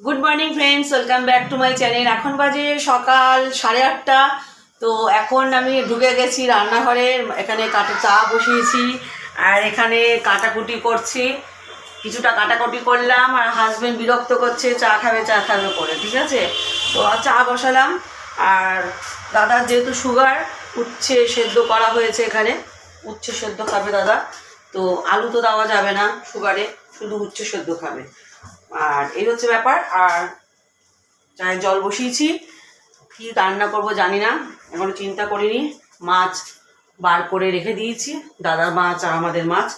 Good morning friends welcome back to my channel এখন বাজে সকাল সাড়ে আটটা। তো এখন আমি ঢুকে গেছি রান্নাঘরে। এখানে কাটা চা বসিয়েছি আর এখানে কাটাকুটি করছি। কিছুটা কাটাকুটি করলাম আর হাজবেন্ড বিরক্ত করছে, চা খাবে চা খাবে করে, ঠিক আছে? তো চা বসালাম। আর দাদার যেহেতু সুগার উচ্ছে সেদ্ধ করা হয়েছে এখানে। উচ্ছে সেদ্ধ খাবে দাদা। তো আলু তো দেওয়া যাবে না সুগারে শুধু উচ্ছে সেদ্ধ খাবে। আর এই হচ্ছে ব্যাপার, আর চায়ের জল বসিয়েছি। কি রান্না করব জানি না, এখনও চিন্তা করিনি। মাছ বার করে রেখে দিয়েছি, দাদার মাছ আর আমাদের মাছ।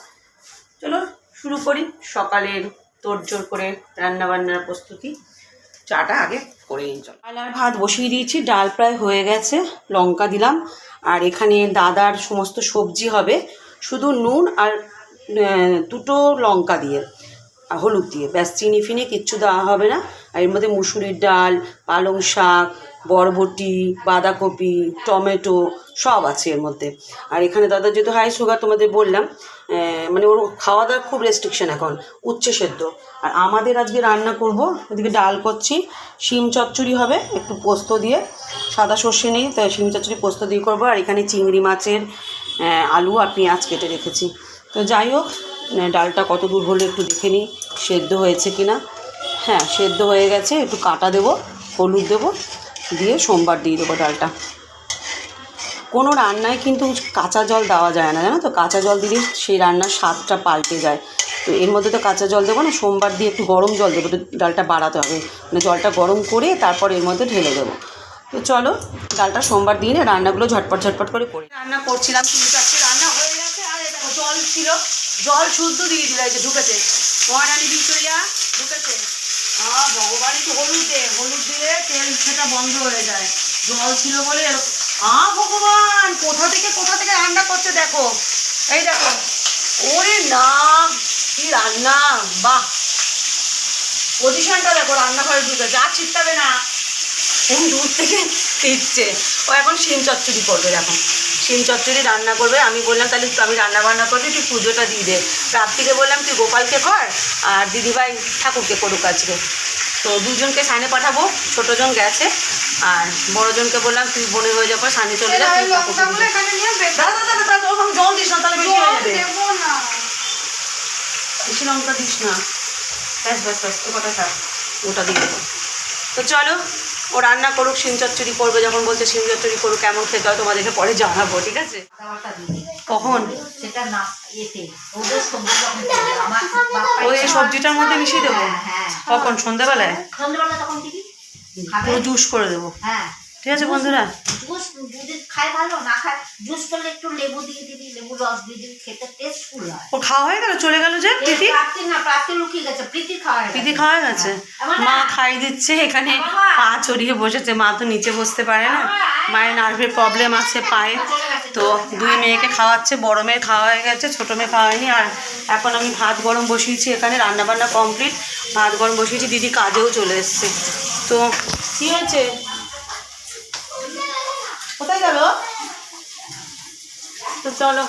চলো শুরু করি, সকালের তোড়জোড় করে রান্না বান্নার প্রস্তুতি। চাটা আগে করে নিই চলো। ডাল আর ভাত বসিয়ে দিয়েছি, ডাল প্রায় হয়ে গেছে, লঙ্কা দিলাম। আর এখানে দাদার সমস্ত সবজি হবে, শুধু নুন আর দুটো লঙ্কা দিয়ে। হলুদ দিয়ে। ব্যাস, চিনি ফিনি কিচ্ছু দেওয়া হবে না। আর এর মধ্যে মুসুরির ডাল, পালং শাক, বরবটি, বাঁধাকপি, টমেটো সব আছে এর মধ্যে। আর এখানে দাদা, যেহেতু হাই সুগার তোমাদের বললাম মানে ওর খাওয়া দাওয়ার খুব রেস্ট্রিকশন এখন, উচ্ছে সেদ্ধ। আর আমাদের আজকে রান্না করব ওদিকে ডাল করছি, শিম চচ্চড়ি হবে, একটু পোস্ত দিয়ে, সাদা সর্ষে নেই, তাই শিম চচ্চড়ি পোস্ত দিয়ে করব। আর এখানে চিংড়ি মাছের আলু আর পেঁয়াজ কেটে রেখেছি। তো যাই হোক ডালটা কত দূর হলে একটু দেখে নিই, সেদ্ধ হয়েছে কি না হ্যাঁ সেদ্ধ হয়ে গেছে, একটু কাটা দেবো, হলুদ দেবো, দিয়ে সোমবার দিয়ে দেবো ডালটা। কোনো রান্নায় কিন্তু কাঁচা জল দেওয়া যায় না, জানো তো? কাঁচা জল দিলে সেই রান্নার স্বাদটা পাল্টে যায়। তো এর মধ্যে তো কাঁচা জল দেবো না, সোমবার দিয়ে একটু গরম জল দেবো ডালটা বাড়াতে হবে। মানে জলটা গরম করে তারপর এর মধ্যে ঢেলে দেবো। তো চলো, ডালটা সোমবার দিয়ে রান্নাগুলো ঝটপট ঝটপট করে করি। রান্না করছিলাম শুরু চাচ্ছি রান্না হয়ে গেছে, আর জল ছিল। জল শুদ্ধ দিয়ে দিল এই যে ঢুকেছে। মহারানী ভিক্টোরিয়া ঢুকেছে। হ্যাঁ ভগবান একটু হলুদ দে হলুদ দিলে তেল সেটা বন্ধ হয়ে যায়। জল ছিল বলে আ ভগবান, কোথা থেকে কোথা থেকে রান্না করছে দেখো। এই দেখো। ওরে না, কি রান্না, বাহ। পজিশনটা দেখো, রান্নাঘরে ঢুকেছে, আর ছিটতাবে না। কোন দূর থেকে ফিরছে ও এখন শিম চচ্চড়ি করবে এখন শিম চচ্চড়ি রান্না করবে। আমি বললাম তাহলে আমি রান্না বান্না করবি তুই পুজোটা দিয়ে দে। রাত্রিকে বললাম তুই গোপালকে কর আর দিদিভাই ঠাকুরকে করুক আজকে। তো দুজনকে সাইনে পাঠাবো ছোটোজন গেছে। আর বড়জনকে বললাম তুই বনে হয়ে যাওয়ার সামনে চলে যা জল দিস না তাহলে বেশি হয়ে যাবে। বেশি লঙ্কা দিস না। ব্যাস ব্যাস ব্যাস তো কটা থাক ওটা দিয়ে দেবো। তো চলো ও রান্না করুক শিম চচ্চড়ি করবে যখন বলছে শিম চচ্চড়ি করুক কেমন খেতে হয় তোমাদেরকে পরে জানাব ঠিক আছে? কখন? সেটা না ওই সবজিটার মধ্যে মিশিয়ে দেবো? হ্যাঁ, হ্যাঁ। কখন? সন্ধ্যাবেলায়? পুরো জুস করে দেবো। হ্যাঁ। ঠিক আছে বন্ধুরা? জুস যদি খায় ভালো না খায় জুস করলে একটু লেবু দিয়ে দিবি লেবু রস দিয়ে দিবি খেতে টেস্টফুল হয়। ও খাওয়া হয়ে গেল? চলে গেল যে প্রীতি? প্রাপ্তি না প্রাপ্তি লুকিয়ে গেছে প্রীতি খাওয়া প্রীতি। খাওয়া গেছে। মা। খাই দিচ্ছে এখানে পা চড়িয়ে বসেছে মা তো নিচে বসতে পারে না। মায়ের নার্ভের প্রবলেম আছে পায়ে। তো দুই মেয়েকে খাওয়াচ্ছে বড় মেয়ে খাওয়া হয়ে গেছে ছোটো মেয়ে খাওয়া হয়নি। আর এখন আমি ভাত গরম বসিয়েছি এখানে রান্নাবান্না কমপ্লিট ভাত গরম বসিয়েছি দিদি কাজেও চলে এসছে। তো কী হয়েছে? কোথায় গেল? তো চলো,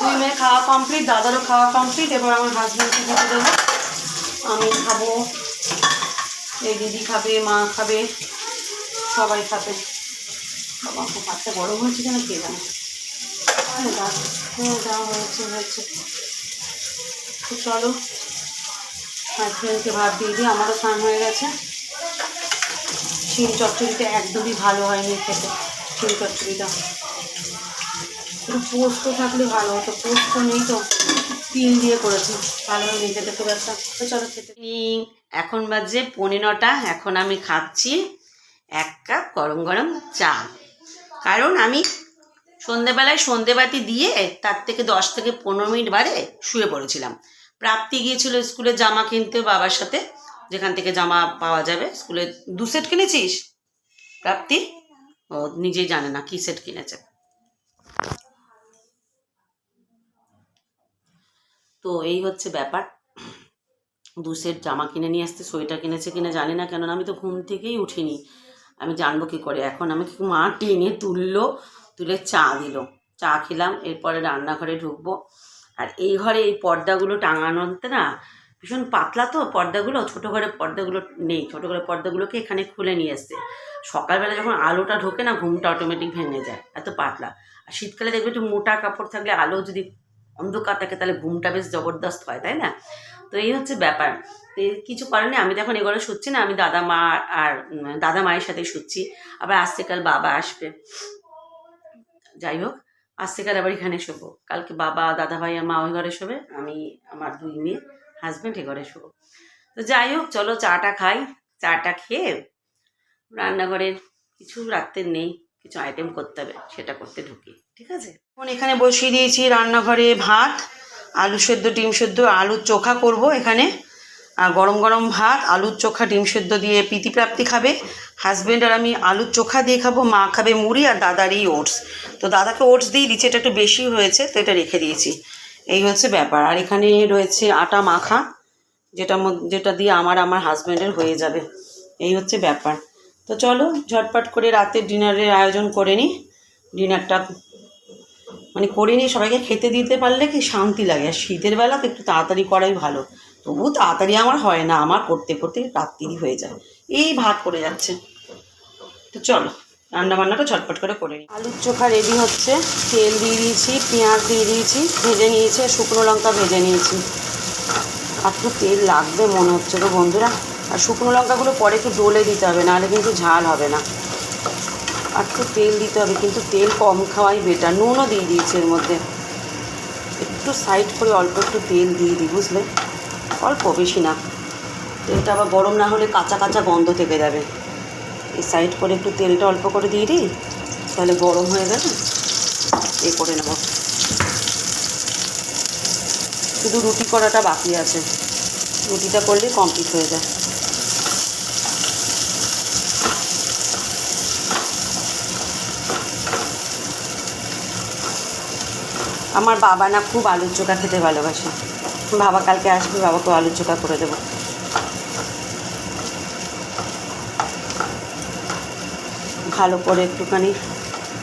দুই মেয়ে খাওয়া কমপ্লিট দাদারও খাওয়া কমপ্লিট এবার আমার হাজব্যান্ডকে খেতে দেবো। আমি খাব, এই দিদি খাবে, মা খাবে, সবাই খাবে। বাবা খুব হাতটা গরম হয়েছে কেন কে জানে? হ্যাঁ যা হ্যাঁ হয়েছে হয়েছে। তো চলো হাজব্যান্ডকে ভাত দিয়ে দিই, আমারও স্নান হয়ে গেছে। শিম চচ্চড়িটা একদমই ভালো হয়নি খেতে। শিম চচ্চড়িটা একটু পোস্ত থাকলে ভালো হতো, পোস্ত নেই তো তিল দিয়ে করেছি, ভালো হয়ে খেতে, খুব একটা। তো চলো খেতে। এখন বাজে পৌনে নটা, এখন আমি খাচ্ছি এক কাপ গরম গরম চা। কারণ আমি সন্ধেবেলায় সন্ধেবাতি দিয়ে তার থেকে দশ থেকে পনেরো মিনিট বাদে শুয়ে পড়েছিলাম। প্রাপ্তি গিয়েছিল স্কুলে জামা কিনতে বাবার সাথে, যেখান থেকে জামা পাওয়া যাবে। স্কুলে দু সেট কিনেছিস? প্রাপ্তি? ও নিজেই জানে না কি সেট কিনেছে। তো এই হচ্ছে ব্যাপার। দু সেট জামা কিনে নিয়ে আসতে, সোয়েটার কিনেছে কিনা জানি না কেননা আমি তো ঘুম থেকেই উঠিনি। আমি জানব কি করে? এখন আমাকে মা টেনে তুললো, তুলে চা দিল। চা খেলাম, এরপরে রান্নাঘরে ঢুকবো। আর এই ঘরে এই পর্দাগুলো টাঙানোতে না ভীষণ পাতলা তো পর্দাগুলো, ছোটো ঘরে পর্দাগুলো নেই। ছোটো ঘরে পর্দাগুলোকে এখানে খুলে নিয়ে এসছে। সকালবেলা যখন আলোটা ঢোকে না, ঘুমটা অটোমেটিক ভেঙে যায়, এত পাতলা। আর শীতকালে দেখবে একটু মোটা কাপড় থাকলে আলো যদি অন্ধকার থাকে, তাহলে ঘুমটা বেশ জবরদস্ত হয়, তাই না? তো এই হচ্ছে ব্যাপার। তো কিছু করার নেই, আমি যখন এগুলো শুচ্ছি না, আমি দাদা মা আর দাদা মায়ের সাথে শুচ্ছি। আবার আসতে কাল বাবা আসবে। যাই হোক আসতে কাল আবার এখানে শোবো। কালকে বাবা, দাদা ভাই আর মা ওই ঘরে শোবে, আমি, আমার দুই মেয়ে। হাজব্যান্ড এ ঘরে শোবো তো যাই হোক, চলো চাটা খাই। চাটা খেয়ে রান্নাঘরের কিছু রাখতে নেই, কিছু আইটেম করতে হবে, সেটা করতে ঢুকি, ঠিক আছে? এখন এখানে বসিয়ে দিয়েছি রান্নাঘরে ভাত, আলু সেদ্ধ, ডিম সেদ্ধ, আলুর চোখা করব এখানে। আর গরম গরম ভাত, আলুর চোখা, ডিম সেদ্ধ দিয়ে প্রীতি প্রাপ্তি খাবে। হাজব্যান্ড আর আমি আলুর চোখা দিয়ে খাব, মা খাবে মুড়ি আর দাদারই ওটস তো দাদাকে ওটস দিয়ে দিচ্ছি, এটা একটু বেশি হয়েছে, তো এটা রেখে দিয়েছি। এই হচ্ছে ব্যাপার। আর এখানে রয়েছে আটা মাখা, যেটা যেটা দিয়ে আমার আমার হাজব্যান্ডের হয়ে যাবে। এই হচ্ছে ব্যাপার। তো চলো, ঝটপট করে রাতের ডিনারের আয়োজন করে নিই ডিনারটা মানে করে নিয়ে সবাইকে খেতে দিতে পারলে কি শান্তি লাগে। আর শীতের বেলা তো একটু তাড়াতাড়ি করাই ভালো। তবু তাড়াতাড়ি আমার হয় না, আমার করতে করতে রাত্রিরই হয়ে যায়। এই ভাত করে যাচ্ছে। তো চলো। রান্না বান্নাটা ঝটপট করে করে নিই। আলুর চোখা রেডি হচ্ছে, তেল দিয়ে দিয়েছি, পেঁয়াজ দিয়ে দিয়েছি, ভেজে নিয়েছি শুকনো লঙ্কা ভেজে নিয়েছি। আর তো তেল লাগবে মনে হচ্ছে তো বন্ধুরা। আর শুকনো লঙ্কাগুলো পরে একটু ডলে দিতে হবে, নাহলে কিন্তু ঝাল হবে না। আর একটু তেল দিতে হবে, কিন্তু তেল কম খাওয়াই বেটার নুনও দিয়ে দিয়েছি এর মধ্যে। একটু সাইড করে অল্প একটু তেল দিয়ে দিই, বুঝলে? অল্প বেশি না। তেলটা আবার গরম না হলে কাঁচা কাঁচা গন্ধ থেকে যাবে। এই সাইড করে একটু তেলটা অল্প করে দিয়ে দিই, তাহলে গরম হয়ে যাবে এ করে নেব। শুধু রুটি করাটা বাকি আছে। রুটিটা করলে কমপ্লিট হয়ে যায়। আমার বাবা না খুব আলুর চোখা খেতে ভালোবাসে। বাবা কালকে আসবে বাবাকে আলুর চোখা করে দেবো। ভালো করে একটুখানি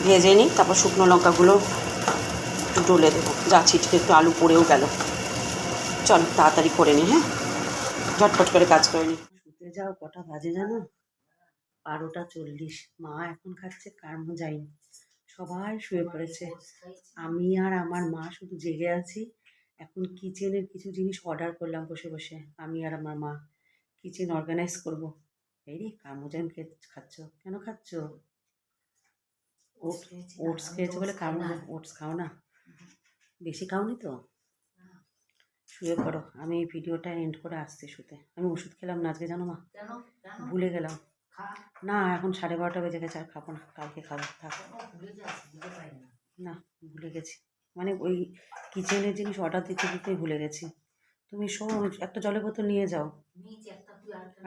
ভেজে নিই, তারপর শুকনো লঙ্কাগুলো একটু ডলে দেবো। যা ছিটকে একটু আলু পড়েও গেল। চল, তাড়াতাড়ি করে নিই হ্যাঁ? ঝটপট করে কাজ করে নিই শুতে যাও, কটা বাজে জানো? বারোটা চল্লিশ। মা এখন খাচ্ছে, কারমো যায়নি। সবাই শুয়ে পড়েছে। আমি আর আমার মা শুধু জেগে আছি। এখন কিচেনের কিছু জিনিস অর্ডার করলাম বসে বসে। আমি আর আমার মা। কিচেন অর্গানাইজ করব। এই রে কামোজান খেয়ে খাচ্ছ? কেন খাচ্ছ? ওট ওটস খেয়েছো বলে কামো ওটস খাও না? বেশি খাওনি তো? শুয়ে পড়ো। আমি এই ভিডিওটা এন্ড করে আসছি শুতে। আমি ওষুধ খেলাম না আজকে জানো মা? ভুলে গেলাম। না এখন সাড়ে বারোটা বেজে গেছে আর খাব না। কালকে খাব থাক। না। না ভুলে গেছি। মানে ওই কিচেনের জিনিস অর্ডার দিতে দিতেই ভুলে গেছি। তুমি শোন একটা জলের বোতল নিয়ে যাও।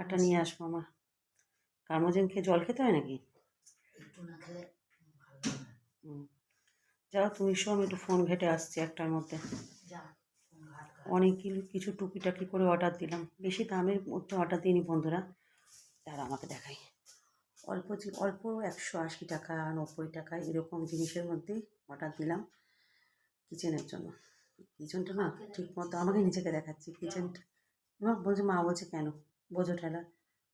একটা নিয়ে আসব আমার কার্মোজেন খেয়ে জল খেতে হয় নাকি। যাও তুমি আমি একটু ফোন ঘেটে আসছি একটার মধ্যে। অনেক কিছু- টুকিটাকি করে অর্ডার দিলাম। বেশি দামের মধ্যে অর্ডার দিইনি বন্ধুরা। তারা আমাকে দেখাই। অল্প অল্প একশো আশি টাকা নব্বই টাকা এরকম জিনিসের মধ্যেই অর্ডার দিলাম কিচেনের জন্য। কিচেনটা না ঠিক মতো আমাকে নিজেকে দেখাচ্ছি। কিচেনটা বলছে মা বলছে কেন? বোঝো ঠেলা।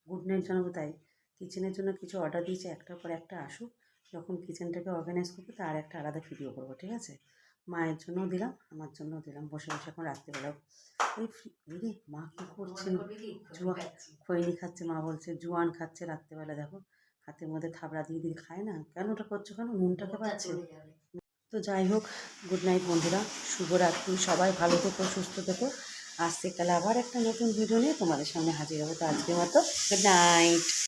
গুড নাইট জানাব তাই। কিচেনের জন্য কিছু অর্ডার দিয়েছে একটার পর একটা আসুক। যখন কিচেনটাকে অর্গানাইজ করব তার একটা আলাদা ভিডিও করব ঠিক আছে? মায়ের জন্যও দিলাম আমার জন্যও দিলাম বসে বসে এখন রাত্রিবেলাও। এই ফ্রি- দিদি মা কী করছে? মনে করবি কি? জুয়া খাচ্ছি। খৈনি খাচ্ছে মা বলছে জোয়ান খাচ্ছে রাত্রেবেলা দেখো। হাতের মধ্যে থাবড়া দিয়ে দিয়ে খায় না? কেন ওটা করছ কেন? নুনটাকে পাচ্ছে? তো যাই হোক গুড নাইট বন্ধুরা শুভরাত্রি সবাই ভালো থেকো সুস্থ থেকো। আসছে কাল আবার একটা নতুন ভিডিও নিয়ে তোমাদের সামনে হাজির হব। তো আজকে মতো গুড নাইট